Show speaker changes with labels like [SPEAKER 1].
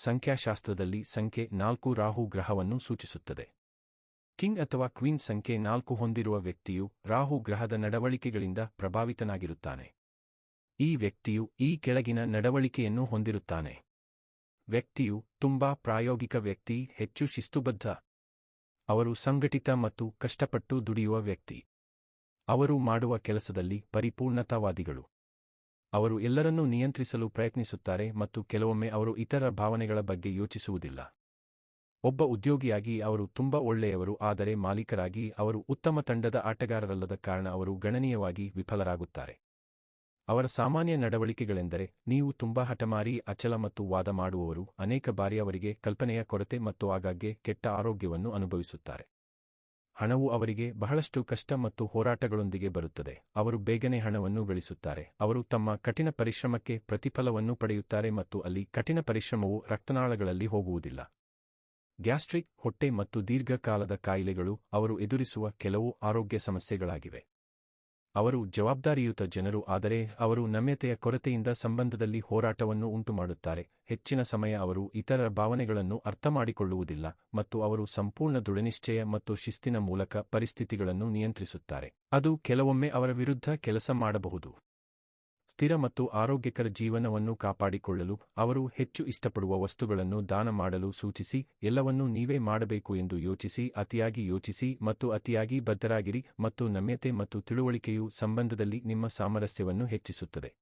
[SPEAKER 1] ಸಂಖ್ಯಾಶಾಸ್ತ್ರದಲ್ಲಿ ಸಂಖ್ಯೆ ನಾಲ್ಕು ರಾಹು ಗ್ರಹವನ್ನು ಸೂಚಿಸುತ್ತದೆ. ಕಿಂಗ್ ಅಥವಾ ಕ್ವೀನ್ ಸಂಖ್ಯೆ ನಾಲ್ಕು ಹೊಂದಿರುವ ವ್ಯಕ್ತಿಯು ರಾಹು ಗ್ರಹದ ನಡವಳಿಕೆಗಳಿಂದ ಪ್ರಭಾವಿತನಾಗಿರುತ್ತಾನೆ. ಈ ವ್ಯಕ್ತಿಯು ಈ ಕೆಳಗಿನ ನಡವಳಿಕೆಯನ್ನು ಹೊಂದಿರುತ್ತಾನೆ. ವ್ಯಕ್ತಿಯು ತುಂಬಾ ಪ್ರಾಯೋಗಿಕ ವ್ಯಕ್ತಿ, ಹೆಚ್ಚು ಶಿಸ್ತುಬದ್ಧ. ಅವರು ಸಂಘಟಿತ ಮತ್ತು ಕಷ್ಟಪಟ್ಟು ದುಡಿಯುವ ವ್ಯಕ್ತಿ. ಅವರು ಮಾಡುವ ಕೆಲಸದಲ್ಲಿ ಪರಿಪೂರ್ಣತಾವಾದಿಗಳು. ಅವರು ಎಲ್ಲರನ್ನೂ ನಿಯಂತ್ರಿಸಲು ಪ್ರಯತ್ನಿಸುತ್ತಾರೆ ಮತ್ತು ಕೆಲವೊಮ್ಮೆ ಅವರು ಇತರ ಭಾವನೆಗಳ ಬಗ್ಗೆ ಯೋಚಿಸುವುದಿಲ್ಲ. ಒಬ್ಬ ಉದ್ಯೋಗಿಯಾಗಿ ಅವರು ತುಂಬಾ ಒಳ್ಳೆಯವರು, ಆದರೆ ಮಾಲೀಕರಾಗಿ ಅವರು ಉತ್ತಮ ತಂಡದ ಆಟಗಾರರಲ್ಲದ ಕಾರಣ ಅವರು ಗಣನೀಯವಾಗಿ ವಿಫಲರಾಗುತ್ತಾರೆ. ಅವರ ಸಾಮಾನ್ಯ ನಡವಳಿಕೆಗಳೆಂದರೆ, ನೀವು ತುಂಬಾ ಹಠಮಾರಿ, ಅಚಲ ಮತ್ತು ವಾದ ಮಾಡುವವರು, ಅನೇಕ ಬಾರಿ ಅವರಿಗೆ ಕಲ್ಪನೆಯ ಕೊರತೆ ಮತ್ತು ಆಗಾಗ್ಗೆ ಕೆಟ್ಟ ಆರೋಗ್ಯವನ್ನು ಅನುಭವಿಸುತ್ತಾರೆ. ಹಣವು ಅವರಿಗೆ ಬಹಳಷ್ಟು ಕಷ್ಟ ಮತ್ತು ಹೋರಾಟಗಳೊಂದಿಗೆ ಬರುತ್ತದೆ. ಅವರು ಬೇಗನೆ ಹಣವನ್ನು ಗಳಿಸುತ್ತಾರೆ. ಅವರು ತಮ್ಮ ಕಠಿಣ ಪರಿಶ್ರಮಕ್ಕೆ ಪ್ರತಿಫಲವನ್ನು ಪಡೆಯುತ್ತಾರೆ ಮತ್ತು ಅಲ್ಲಿ ಕಠಿಣ ಪರಿಶ್ರಮವು ರಕ್ತನಾಳಗಳಲ್ಲಿ ಹೋಗುವುದಿಲ್ಲ. ಗ್ಯಾಸ್ಟ್ರಿಕ್, ಹೊಟ್ಟೆ ಮತ್ತು ದೀರ್ಘಕಾಲದ ಕಾಯಿಲೆಗಳು ಅವರು ಎದುರಿಸುವ ಕೆಲವು ಆರೋಗ್ಯ ಸಮಸ್ಯೆಗಳಾಗಿವೆ. ಅವರು ಜವಾಬ್ದಾರಿಯುತ ಜನರು, ಆದರೆ ಅವರು ನಮ್ಯತೆಯ ಕೊರತೆಯಿಂದ ಸಂಬಂಧದಲ್ಲಿ ಹೋರಾಟವನ್ನು ಉಂಟುಮಾಡುತ್ತಾರೆ. ಹೆಚ್ಚಿನ ಸಮಯ ಅವರು ಇತರರ ಭಾವನೆಗಳನ್ನು ಅರ್ಥಮಾಡಿಕೊಳ್ಳುವುದಿಲ್ಲ ಮತ್ತು ಅವರು ಸಂಪೂರ್ಣ ದೃಢನಿಶ್ಚಯ ಮತ್ತು ಶಿಸ್ತಿನ ಮೂಲಕ ಪರಿಸ್ಥಿತಿಗಳನ್ನು ನಿಯಂತ್ರಿಸುತ್ತಾರೆ. ಅದು ಕೆಲವೊಮ್ಮೆ ಅವರ ವಿರುದ್ಧ ಕೆಲಸ ಮಾಡಬಹುದು. ಸ್ಥಿರ ಮತ್ತು ಆರೋಗ್ಯಕರ ಜೀವನವನ್ನು ಕಾಪಾಡಿಕೊಳ್ಳಲು ಅವರು ಹೆಚ್ಚು ಇಷ್ಟಪಡುವ ವಸ್ತುಗಳನ್ನು ದಾನ ಮಾಡಲು ಸೂಚಿಸಿ, ಎಲ್ಲವನ್ನೂ ನೀವೇ ಮಾಡಬೇಕು ಎಂದು ಯೋಚಿಸಿ, ಅತಿಯಾಗಿ ಯೋಚಿಸಿ ಮತ್ತು ಅತಿಯಾಗಿ ಬದ್ಧರಾಗಿರಿ ಮತ್ತು ನಮ್ಯತೆ ಮತ್ತು ತಿಳುವಳಿಕೆಯು ಸಂಬಂಧದಲ್ಲಿ ನಿಮ್ಮ ಸಾಮರಸ್ಯವನ್ನು ಹೆಚ್ಚಿಸುತ್ತದೆ.